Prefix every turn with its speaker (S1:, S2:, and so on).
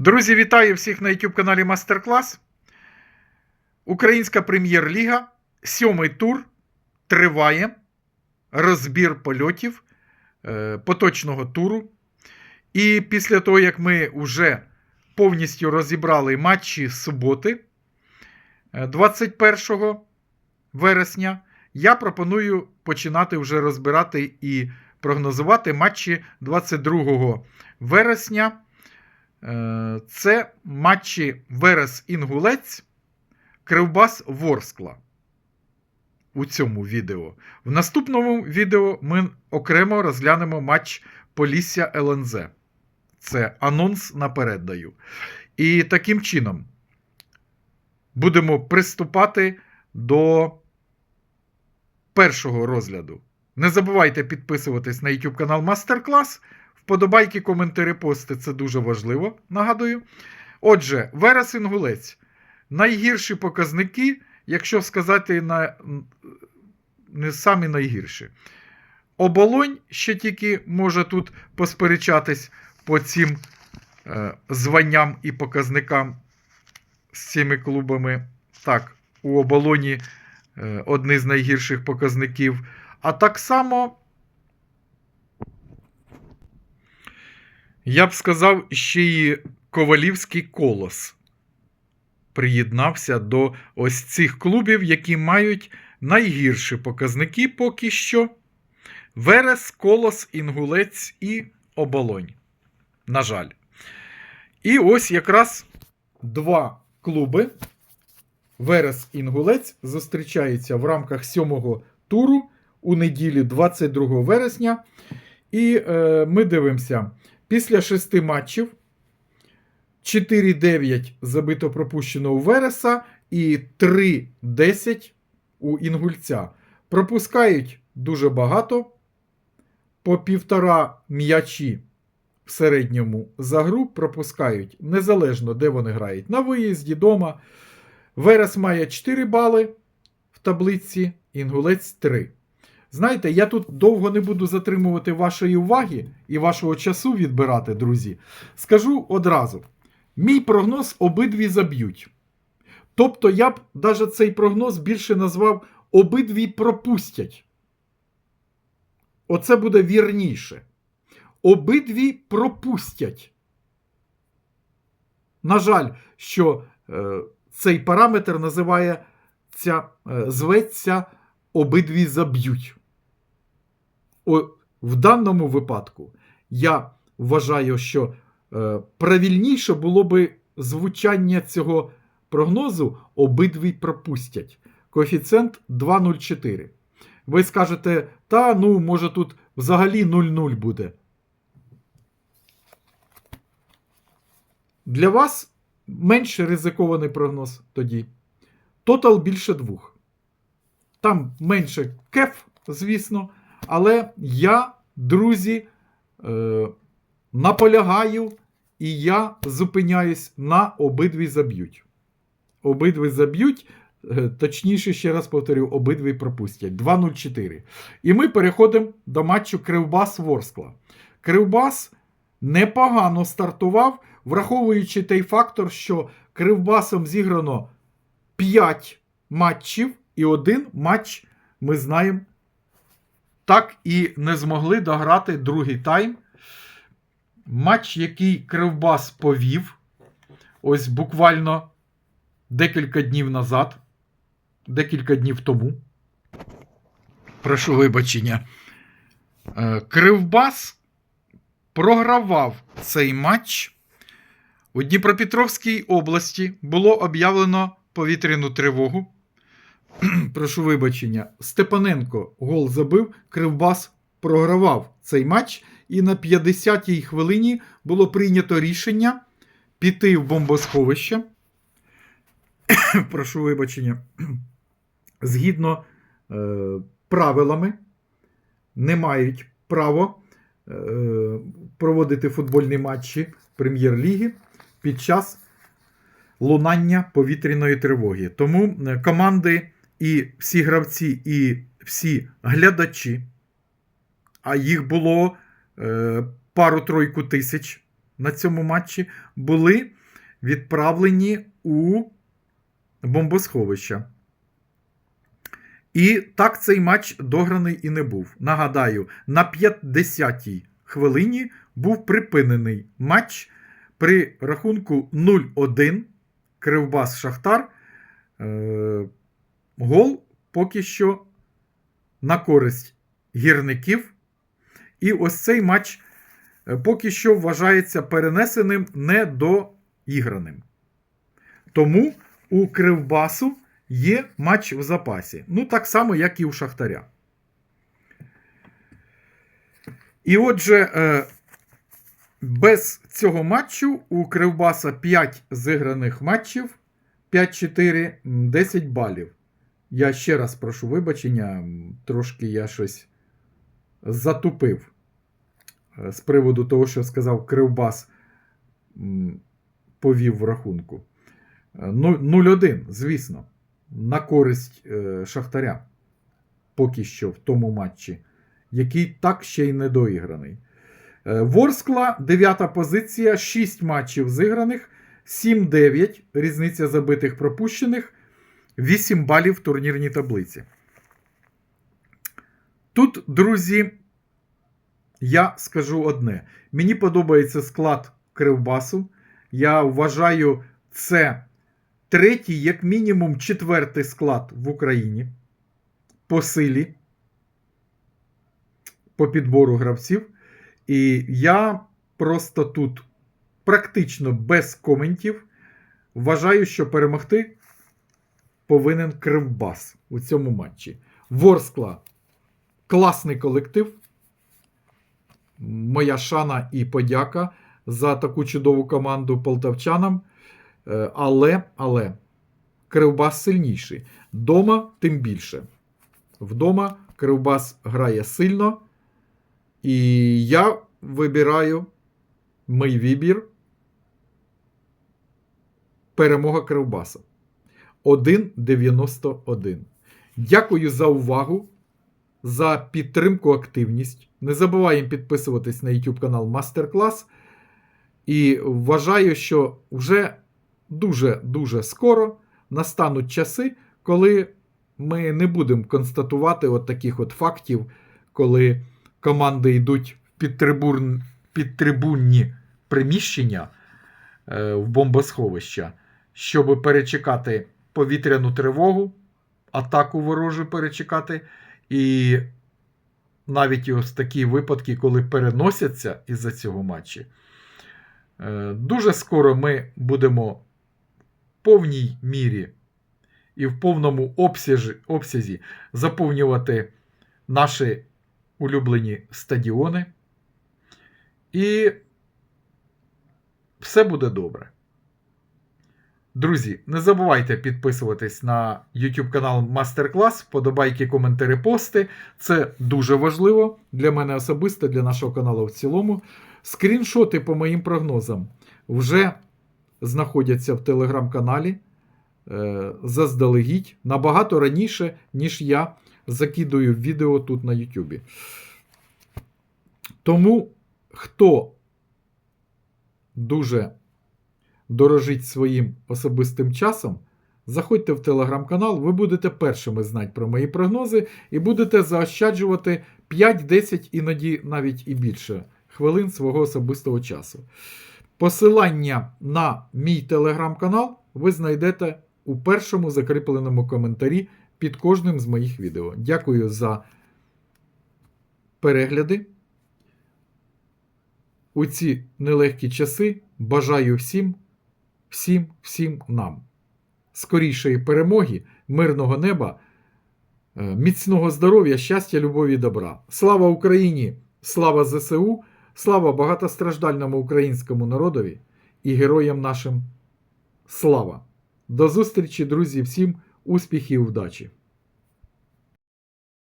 S1: Друзі, вітаю всіх на YouTube каналі Мастер Клас. Українська прем'єр-ліга. Сьомий тур триває розбір польотів е, поточного туру. І після того, як ми вже повністю розібрали матчі суботи е, 21 вересня, я пропоную починати вже розбирати і прогнозувати матчі 22 вересня. Е, Це матчі Верес Інгулець, Кривбас Ворскла. У цьому відео. В наступному відео ми окремо розглянемо матч Полісся ЛНЗ. Це анонс наперед даю. І таким чином будемо приступати до першого розгляду. Не забувайте підписуватись на YouTube канал Мастер Клас. Вподобайки, коментарі, пости це дуже важливо, нагадую. Отже, Верес Інгулець. Найгірші показники, якщо сказати на... не самі найгірші. Оболонь ще тільки може тут посперечатись по цим е, званням і показникам з цими клубами. Так, у оболоні е, одні з найгірших показників. А так само. Я б сказав, ще й Ковалівський колос приєднався до ось цих клубів, які мають найгірші показники поки що. Верес, Колос, Інгулець і Оболонь. На жаль. І ось якраз два клуби. Верес Інгулець зустрічаються в рамках сьомого туру у неділі 22 вересня. І е, ми дивимося. Після шести матчів 4-9 забито пропущено у Вереса і 3-10 у Інгульця. Пропускають дуже багато. По півтора м'ячі в середньому за гру пропускають незалежно, де вони грають. На виїзді, дома. Верес має 4 бали в таблиці, Інгулець 3. Знаєте, я тут довго не буду затримувати вашої уваги і вашого часу відбирати, друзі. Скажу одразу: мій прогноз обидві заб'ють. Тобто, я б навіть цей прогноз більше назвав обидві пропустять. Оце буде вірніше. Обидві пропустять. На жаль, що е, цей параметр називається, е, зветься обидві заб'ють. В даному випадку я вважаю, що е, правильніше було би звучання цього прогнозу обидві пропустять. Коефіцієнт 2,04. Ви скажете, та ну, може тут взагалі 0,0 буде. Для вас менш ризикований прогноз тоді. Тотал більше двох. Там менше кеф, звісно. Але я, друзі, е, наполягаю, і я зупиняюсь на обидві заб'ють. Обидві заб'ють. Е, Точніше, ще раз повторю, обидві пропустять. 2-0-4. І ми переходимо до матчу Кривбас Ворскла. Кривбас непогано стартував, враховуючи той фактор, що Кривбасом зіграно 5 матчів, і один матч ми знаємо. Так і не змогли дограти другий тайм. Матч, який Кривбас повів, ось буквально декілька днів назад, декілька днів тому. Прошу вибачення. Е, Кривбас програвав цей матч. У Дніпропетровській області було об'явлено повітряну тривогу. Прошу вибачення. Степаненко гол забив, Кривбас програвав цей матч, і на 50-й хвилині було прийнято рішення піти в бомбосховище. Прошу вибачення. Згідно е, правилами, не мають права е, проводити футбольні матчі Прем'єр-ліги під час лунання повітряної тривоги. Тому е, команди і всі гравці, і всі глядачі, а їх було е, пару-тройку тисяч на цьому матчі були відправлені у бомбосховища. І так цей матч дограний і не був. Нагадаю, на 50-й хвилині був припинений матч при рахунку 0-1 Кривбас Шахтар. Е, гол поки що на користь гірників. І ось цей матч е, поки що вважається перенесеним недоіграним. Тому у Кривбасу є матч в запасі. Ну, так само, як і у Шахтаря. І отже, е, без цього матчу у Кривбаса 5 зіграних матчів, 5-4, 10 балів. Я ще раз прошу вибачення, трошки я щось затупив е, з приводу того, що сказав Кривбас повів в рахунку. Е, ну- 0-1, звісно, на користь е, Шахтаря. Поки що в тому матчі, який так ще й не доіграний. Ворскла, дев'ята позиція, 6 матчів зіграних, 7-9, різниця забитих пропущених, 8 балів в турнірній таблиці. Тут, друзі, я скажу одне. Мені подобається склад Кривбасу. Я вважаю, це третій, як мінімум, четвертий склад в Україні по силі, по підбору гравців. І я просто тут практично без коментів вважаю, що перемогти повинен Кривбас у цьому матчі. Ворскла класний колектив. Моя шана і подяка за таку чудову команду полтавчанам. Е, Але, але Кривбас сильніший. Дома тим більше. Вдома Кривбас грає сильно. І я вибираю мій вибір. Перемога Кривбаса. 1,91. Дякую за увагу, за підтримку, активність. Не забуваємо підписуватись на YouTube канал Мастер Клас. І вважаю, що вже дуже-дуже скоро настануть часи, коли ми не будемо констатувати от таких от фактів, коли команди йдуть в підтрибун... підтрибунні приміщення е, в бомбосховища, щоб перечекати повітряну тривогу, атаку ворожу перечекати. І навіть ось такі випадки, коли переносяться із-за цього матчі. Е, Дуже скоро ми будемо в повній мірі і в повному обсязі, обсязі заповнювати наші улюблені стадіони. І все буде добре. Друзі, не забувайте підписуватись на YouTube канал Мастер Клас, вподобайки, коментарі, пости. Це дуже важливо для мене особисто, для нашого каналу в цілому. Скріншоти по моїм прогнозам вже знаходяться в телеграм-каналі е, заздалегідь набагато раніше, ніж я закидую відео тут на YouTube. Тому хто дуже дорожить своїм особистим часом, заходьте в телеграм-канал, ви будете першими знати про мої прогнози і будете заощаджувати 5-10, іноді навіть і більше хвилин свого особистого часу. Посилання на мій телеграм-канал ви знайдете у першому закріпленому коментарі під кожним з моїх відео. Дякую за перегляди. У ці нелегкі часи бажаю всім, всім, всім нам скорішої перемоги, мирного неба, е, міцного здоров'я, щастя, любові добра. Слава Україні! Слава ЗСУ! Слава багатостраждальному українському народові і героям нашим слава! До зустрічі, друзі, всім успіхів і удачі!